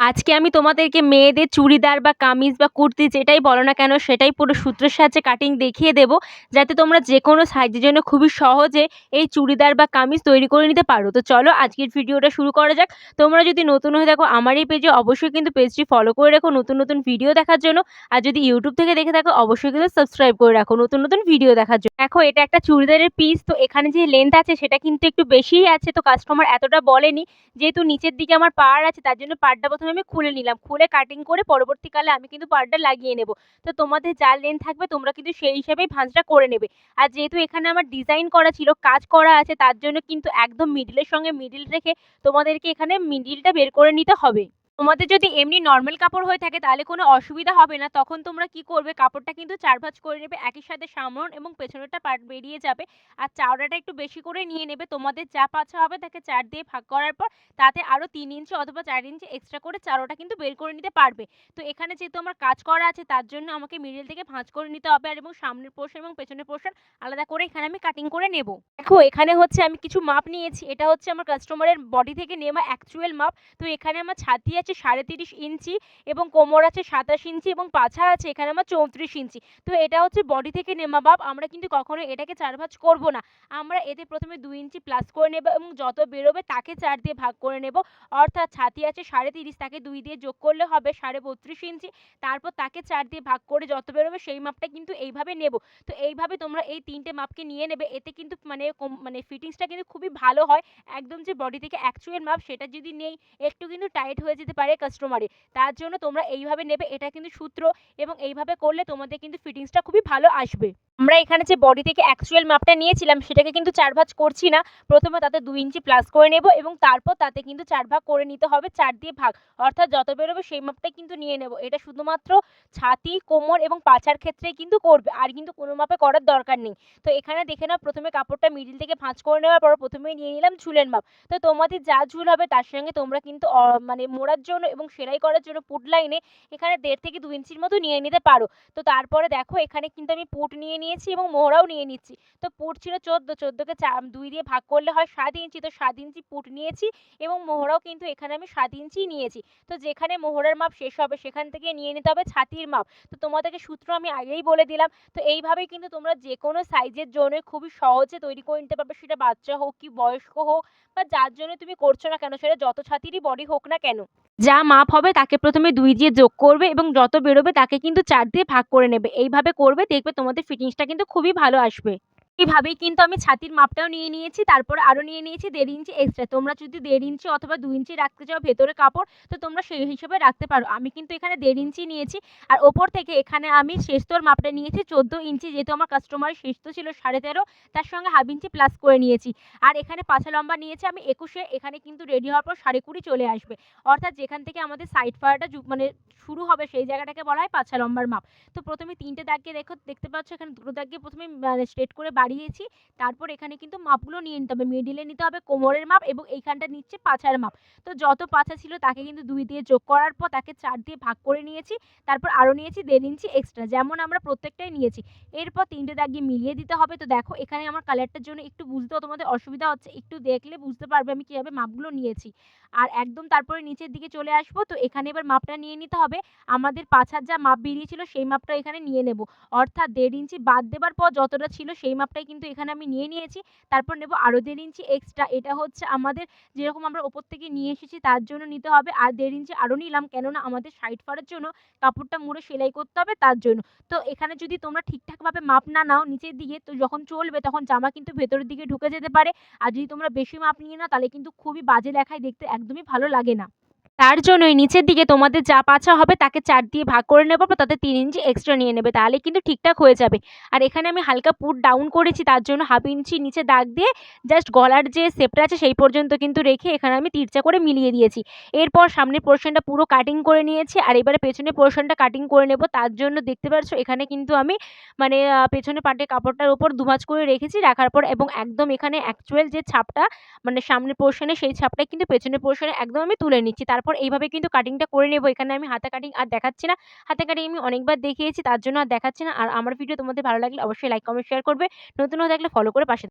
আজকে আমি তোমাদেরকে মেয়েদের চুড়িদার বা কামিজ বা কুর্তি যেটাই বলো না কেন, সেটাই পুরো সূত্রের সাহায্যে কাটিং দেখিয়ে দেবো, যাতে তোমরা যে কোনো সাইজের জন্য খুবই সহজে এই চুড়িদার বা কামিজ তৈরি করে নিতে পারো। তো চলো আজকের ভিডিওটা শুরু করা যাক। তোমরা যদি নতুন হয়ে থাকো আমার এই পেজে অবশ্যই কিন্তু পেজটি ফলো করে রাখো নতুন নতুন ভিডিও দেখার জন্য। আর যদি ইউটিউব থেকে দেখে থাকো, অবশ্যই কিন্তু সাবস্ক্রাইব করে রাখো নতুন নতুন ভিডিও দেখার জন্য। দেখো, এটা একটা চুড়িদারের পিস তো এখানে যে লেন্থ আছে, সেটা কিন্তু একটু বেশিই আছে, তো কাস্টমার এতটা বলেনি। যেহেতু নিচের দিকে আমার পাড় আছে, তার জন্য পাড়টা প্রথমে আমি খুলে নিলাম। খুলে কাটিং করে পরবর্তীকালে আমি কিন্তু পাড়টা লাগিয়ে নেব। তো তোমাদের যা লেন থাকবে, তোমরা কিন্তু সেই হিসাবেই ভাঁজটা করে নেবে। আর যেহেতু এখানে আমার ডিজাইন করা ছিল, কাজ করা আছে, তার জন্য কিন্তু একদম মিডিলের সঙ্গে মিডিল রেখে তোমাদেরকে এখানে মিডিলটা বের করে নিতে হবে। তোমাদের যদি এমনি নর্মাল কাপড় হয়ে থাকে, তাহলে কোনো অসুবিধা হবে না। তখন তোমরা কি করবে? কাপড়টা কিন্তু চার ভাঁজ করে নেবে। একই সাথে সামরণ এবং পেছনেরটা পার্ট বেরিয়ে যাবে। আর চাওড়াটা একটু বেশি করে নিয়ে নেবে। তোমাদের যা পাছা হবে তাকে চার দিয়ে ভাগ করার পর, তাতে আরও তিন ইঞ্চি অথবা চার ইঞ্চি এক্সট্রা করে চারোটা কিন্তু বের করে নিতে পারবে। তো এখানে যেহেতু আমার কাজ করা আছে, তার জন্য আমাকে মিডিল থেকে ভাঁজ করে নিতে হবে। আর এবং সামনের পোর্শন এবং পেছনের পোর্শন আলাদা করে এখানে আমি কাটিং করে নেব। দেখো, এখানে হচ্ছে আমি কিছু মাপ নিয়েছি। এটা হচ্ছে আমার কাস্টমারের বডি থেকে নেওয়া অ্যাকচুয়াল মাপ তো এখানে আমার ছাতি আছে সাড়ে তিরিশ ইঞ্চি এবং কোমর আছে সাতাশ ইঞ্চি এবং পাছা আছে এখানে আমার চৌত্রিশ ইঞ্চি। তো এটা হচ্ছে বডি থেকে নেমা মাপ আমরা কিন্তু কখনো এটাকে চার ভাঁজ করব না। আমরা এতে প্রথমে দুই ইঞ্চি প্লাস করে নেব এবং যত বেরোবে তাকে চার দিয়ে ভাগ করে নেব। অর্থাৎ ছাতি আছে সাড়ে তিরিশ, তাকে দুই দিয়ে যোগ করলে হবে সাড়ে বত্রিশ ইঞ্চি। তারপর তাকে চার দিয়ে ভাগ করে যত বেরোবে সেই মাপটা কিন্তু এইভাবে নেব। তো এইভাবে তোমরা এই তিনটে মাপকে নিয়ে নেবে, এতে কিন্তু মানে মানে ফিটিংসটা কিন্তু খুবই ভালো হয়। একদম যে বডি থেকে অ্যাকচুয়াল মাপ সেটা যদি নেই, একটু কিন্তু টাইট হয়ে যেতে পারে কাস্টমারে তার জন্য তোমরা এইভাবে নেবে, এটা কিন্তু সূত্র, এবং এইভাবে করলে তোমাদের কিন্তু ফিটিংসটা খুবই ভালো আসবে। আমরা এখানে যে বডি থেকে অ্যাকচুয়াল মাপটা নিয়েছিলাম, সেটাকে কিন্তু চার ভাঁজ করছি না। প্রথমে তাতে দুই ইঞ্চি প্লাস করে নেব এবং তারপর তাতে কিন্তু চার ভাগ করে নিতে হবে, চার দিয়ে ভাগ। অর্থাৎ যত বেরোবে সেই মাপটাই কিন্তু নিয়ে নেব। এটা শুধুমাত্র ছাতি, কোমর এবং পাছার ক্ষেত্রেই কিন্তু করবে, আর কিন্তু কোনো মাপে করার দরকার নেই। তো এখানে দেখে নাও, প্রথমে কাপড়টা মিডিল থেকে ভাঁজ করে নেওয়ার পর প্রথমেই নিয়ে নিলাম ঝুলের মাপ তো তোমাদের যা ঝুল হবে তার সঙ্গে তোমরা কিন্তু মানে মোড়ার জন্য এবং সেলাই করার জন্য পুট লাইনে এখানে দেড় থেকে দু ইঞ্চির মতো নিয়ে নিতে পারো। তো তারপরে দেখো, এখানে কিন্তু আমি পুট নিয়ে নিয়ে নিয়েছি এবং মোহরাও নিয়ে নিচ্ছি। তো পুট ছিল চোদ্দ, চোদ্দোকে চা দুই দিয়ে ভাগ করলে হয় সাত ইঞ্চি। তো সাত ইঞ্চি পুট নিয়েছি এবং মোহরাও কিন্তু এখানে আমি সাত ইঞ্চিই নিয়েছি। তো যেখানে মোহরের মাপ শেষ হবে সেখান থেকে নিয়ে নিতে হবে ছাতির মাপ। তো তোমাদেরকে সূত্র আমি আগেই বলে দিলাম। তো এইভাবেই কিন্তু তোমরা যে কোনো সাইজের জন্য খুবই সহজে তৈরি করে নিতে পারবে। সেটা বাচ্চা হোক কি বয়স্ক হোক বা যার জন্য তুমি করছ না কেন, সেটা যত ছাতিরই বডি হোক না কেন। যা মাপ হবে তাকে প্রথমে দুই দিয়ে যোগ করবে এবং যত বেরোবে তাকে কিন্তু চার দিয়ে ভাগ করে নেবে। এইভাবে করবে, দেখবে তোমাদের ফিটিংসটা কিন্তু খুবই ভালো আসবে। এইভাবেই কিন্তু আমি ছাতির মাপটাও নিয়ে নিয়েছি, তারপর আরও নিয়ে নিয়েছি দেড় ইঞ্চি এক্সট্রা তোমরা যদি দেড় ইঞ্চি অথবা দু ইঞ্চি রাখতে চাও ভেতরে কাপড়, তো তোমরা সেই হিসেবে রাখতে পারো। আমি কিন্তু এখানে দেড় ইঞ্চি নিয়েছি আর ওপর থেকে এখানে আমি শেষতোর মাপটা নিয়েছি, চোদ্দ ইঞ্চি যেহেতু আমার কাস্টমারের শেষতো ছিল সাড়ে তেরো, তার সঙ্গে হাফ ইঞ্চি প্লাস করে নিয়েছি। আর এখানে পাছা লম্বা নিয়েছি আমি একুশে, এখানে কিন্তু রেডি হওয়ার পর সাড়ে কুড়ি চলে আসবে। অর্থাৎ যেখান থেকে আমাদের সাইড ফাড়াটা মানে শুরু হবে সেই জায়গাটাকে বলা হয় পাছা লম্বার মাপ। তো প্রথমে তিনটে দাগকে দেখো, দেখতে পাচ্ছ এখানে দুটো দাগকে প্রথমে মানে স্ট্রেট করে বাড়িয়েছি। তারপর এখানে কিন্তু মাপগুলো নিয়ে নিতে হবে। মিডিলে নিতে হবে কোমরের মাপ এবং এইখানটা নিচ্ছে পাছার মাপ। তো যত পাছা ছিল তাকে কিন্তু দুই দিয়ে যোগ করার পর তাকে চার দিয়ে ভাগ করে নিয়েছি। তারপর আরও নিয়েছি দেড় ইঞ্চি এক্সট্রা যেমন আমরা প্রত্যেকটাই নিয়েছি। এরপর তিনটে দাগ গিয়ে মিলিয়ে দিতে হবে। তো দেখো এখানে আমার কালারটার জন্য একটু বুঝতেও তোমাদের অসুবিধা হচ্ছে। একটু দেখলে বুঝতে পারবে আমি কীভাবে মাপগুলো নিয়েছি। আর একদম তারপরে নিচের দিকে চলে আসব। তো এখানে এবার মাপটা নিয়ে নিতে হবে। আমাদের পাছার যা মাপ বেরিয়েছিল সেই মাপটা এখানে নিয়ে নেব। অর্থাৎ দেড় ইঞ্চি বাদ দেবার পর যতটা ছিল সেই মাপটাই কিন্তু এখানে আমি নিয়ে নিয়েছি। তারপর নেব আরও দেড় ইঞ্চি এক্সট্রা এটা হচ্ছে আমাদের যেরকম আমরা ওপর থেকে নিয়ে এসেছি তার জন্য নিতে হবে। আর দেড় ইঞ্চি আরও নিলাম কেননা আমাদের সাইড ফাড়ার জন্য কাপড়টা মুড়ে সেলাই করতে হবে তার জন্য। তো এখানে যদি তোমরা ঠিকঠাকভাবে মাপ না নাও নিচের দিকে, তো যখন চলবে তখন জামা কিন্তু ভেতরের দিকে ঢুকে যেতে পারে। আর যদি তোমরা বেশি মাপ নিয়ে নাও তাহলে কিন্তু খুবই বাজে দেখায় দেখতে, একদমই ভালো লাগে না। তার জন্যই নিচের দিকে তোমাদের যা পাছা হবে তাকে চার দিয়ে ভাগ করে নেব পর তাতে তিন ইঞ্চি এক্সট্রা নিয়ে নেবে। তাহলে কিন্তু ঠিকঠাক হয়ে যাবে। আর এখানে আমি হালকা পুট ডাউন করেছি, তার জন্য হাফ ইঞ্চি নিচে দাগ দিয়ে জাস্ট গলার যে শেপটা আছে সেই পর্যন্ত কিন্তু রেখে এখানে আমি তিরচা করে মিলিয়ে দিয়েছি। এরপর সামনের পোর্শনটা পুরো কাটিং করে নিয়েছি আর এবারে পেছনের পোর্শনটা কাটিং করে নেব। তার জন্য দেখতে পাচ্ছ এখানে কিন্তু আমি মানে পেছনে পাটে কাপড়টার উপর দুভাঁজ করে রেখেছি রাখার পর এবং একদম এখানে অ্যাকচুয়াল যে ছাপটা মানে সামনের পোর্শনে সেই ছাপটা কিন্তু পেছনের পোর্শনে একদম আমি তুলে নিচ্ছি। তারপর এইভাবে কিন্তু কাটিংটা করে নেব। এখানে আমি হাতে কাটিং আর দেখাচ্ছি না। হাতে কাটিং আমি অনেকবার দেখিয়েছি, তার জন্য আর দেখাচ্ছি না। আর আমার ভিডিও তোমাদের ভালো লাগলে অবশ্যই লাইক কমেন্ট শেয়ার করবে। নতুন হয়ে থাকলে ফলো করে পাশে